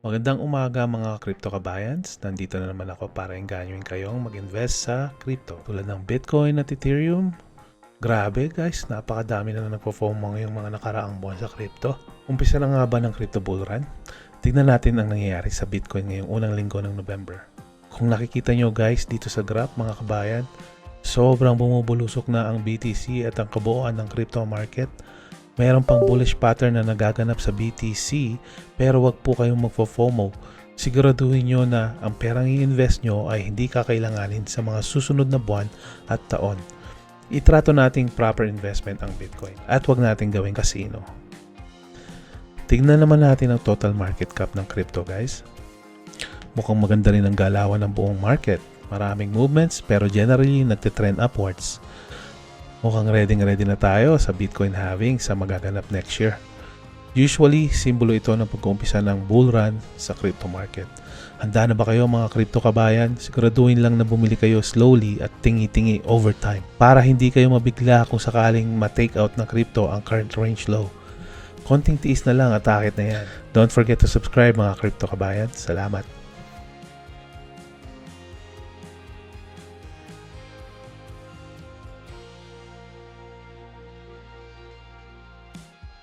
Magandang umaga mga crypto kabayans. Nandito na naman ako para engganyoin kayong mag-invest sa crypto. Tulad ng Bitcoin at Ethereum. Grabe guys, napakadami na nagpo-FOMO ngayong mga nakaraang buwan sa crypto. Umpisa na nga ba ng crypto bull run? Tignan natin ang nangyayari sa Bitcoin ngayong unang linggo ng November. Kung nakikita nyo guys dito sa graph mga kabayan, sobrang bumubulusok na ang BTC at ang kabuuan ng crypto market. Mayroon pang bullish pattern na nagaganap sa BTC pero wag po kayong magfo-FOMO. Siguraduhin nyo na ang perang i-invest nyo ay hindi kakailanganin sa mga susunod na buwan at taon. Itrato nating proper investment ang Bitcoin at wag nating gawing kasino. Tignan naman natin ang total market cap ng crypto guys. Mukhang maganda rin ang galawan ng buong market. Maraming movements pero generally nagtitrend upwards. Mukhang ready ready na tayo sa Bitcoin halving sa magaganap next year. Usually, simbolo ito ng pag-uumpisa ng bull run sa crypto market. Handa na ba kayo mga crypto kabayan? Siguraduhin lang na bumili kayo slowly at tingi-tingi over time para hindi kayo mabigla kung sakaling ma-take out ng crypto ang current range low. Konting tiis na lang at akit na yan. Don't forget to subscribe mga crypto kabayan. Salamat!